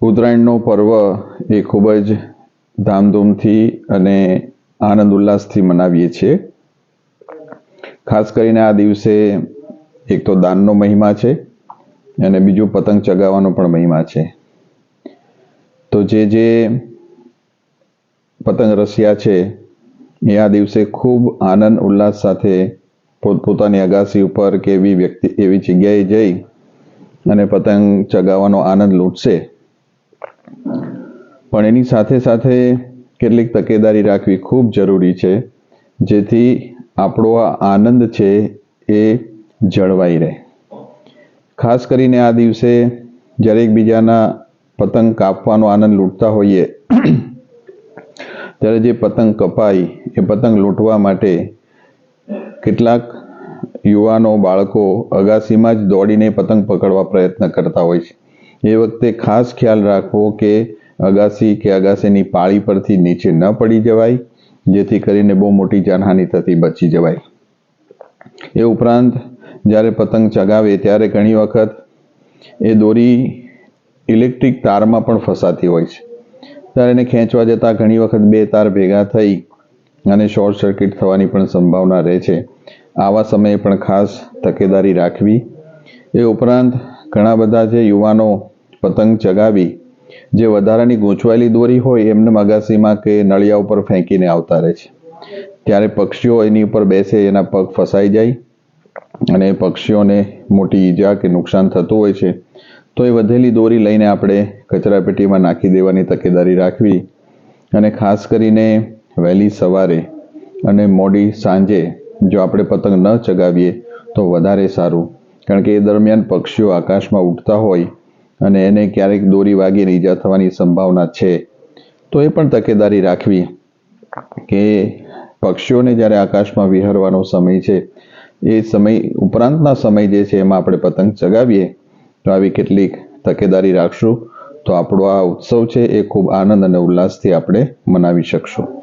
ઉત્તરાયણનો પર્વ એ ખૂબ જ ધામધૂમથી અને આનંદ ઉલ્લાસથી મનાવીએ છીએ. ખાસ કરીને આ દિવસે એક તો દાનનો મહિમા છે અને બીજું પતંગ ચગાવવાનો પણ મહિમા છે. તો જે જે પતંગ રસિયા છે એ આ દિવસે ખૂબ આનંદ ઉલ્લાસ સાથે પોતપોતાની અગાસી ઉપર કે એવી વ્યક્તિ એવી જગ્યાએ જઈ અને પતંગ ચગાવવાનો આનંદ લૂંટશે. પણ એની સાથે સાથે કેટલીક તકેદારી રાખવી ખૂબ જરૂરી છે, જેથી આપણો આ આનંદ છે એ જળવાઈ રહે. ખાસ કરીને આ દિવસે જ્યારે એકબીજાના પતંગ કાપવાનો આનંદ લૂંટતા હોઈએ, ત્યારે જે પતંગ કપાય એ પતંગ લૂંટવા માટે કેટલાક યુવાનો, બાળકો અગાસીમાં જ દોડીને પતંગ પકડવા પ્રયત્ન કરતા હોય છે. એ વખતે ખાસ ખ્યાલ રાખવો કે અગાસી કે અગાસીની પાળી પરથી નીચે ન પડી જવાય, જેથી કરીને બહુ મોટી જાનહાનિ થતી બચી જવાય. એ ઉપરાંત, જ્યારે પતંગ ચગાવે ત્યારે ઘણી વખત એ દોરી ઇલેક્ટ્રિક તારમાં પણ ફસાતી હોય છે. ત્યારે એને ખેંચવા જતાં ઘણી વખત બે તાર ભેગા થઈ અને શોર્ટ સર્કિટ થવાની પણ સંભાવના રહે છે. આવા સમયે પણ ખાસ તકેદારી રાખવી. એ ઉપરાંત, ઘણા બધા જે યુવાનો પતંગ ચગાવી જે વધારાની ગૂંચવાયેલી દોરી હોય એમને અગાસીમાં કે નળિયા ઉપર ફેંકીને આવતા રહે છે. ત્યારે પક્ષીઓ એની ઉપર બેસે, એના પગ ફસાઈ જાય અને પક્ષીઓને મોટી ઈજા કે નુકસાન થતું હોય છે, તો એ વધેલી દોરી લઈને આપણે કચરાપેટીમાં નાખી દેવાની તકેદારી રાખવી અને ખાસ કરીને વહેલી સવારે અને મોડી સાંજે જો આપણે પતંગ ન ચગાવીએ તો વધારે સારું. કારણ કે એ દરમિયાન પક્ષીઓ આકાશમાં ઉડતા હોય અને એને ક્યારેક દોરી વાગીને ઈજા થવાની સંભાવના છે. તો એ પણ તકેદારી રાખવી કે પક્ષીઓને જ્યારે આકાશમાં વિહરવાનો સમય છે, એ સમય, ઉપરાંતના સમય જે છે એમાં આપણે પતંગ ચગાવીએ, તો આવી કેટલીક તકેદારી રાખશું. તો આપણો આ ઉત્સવ છે એ ખૂબ આનંદ અને ઉલ્લાસથી આપણે મનાવી શકશું.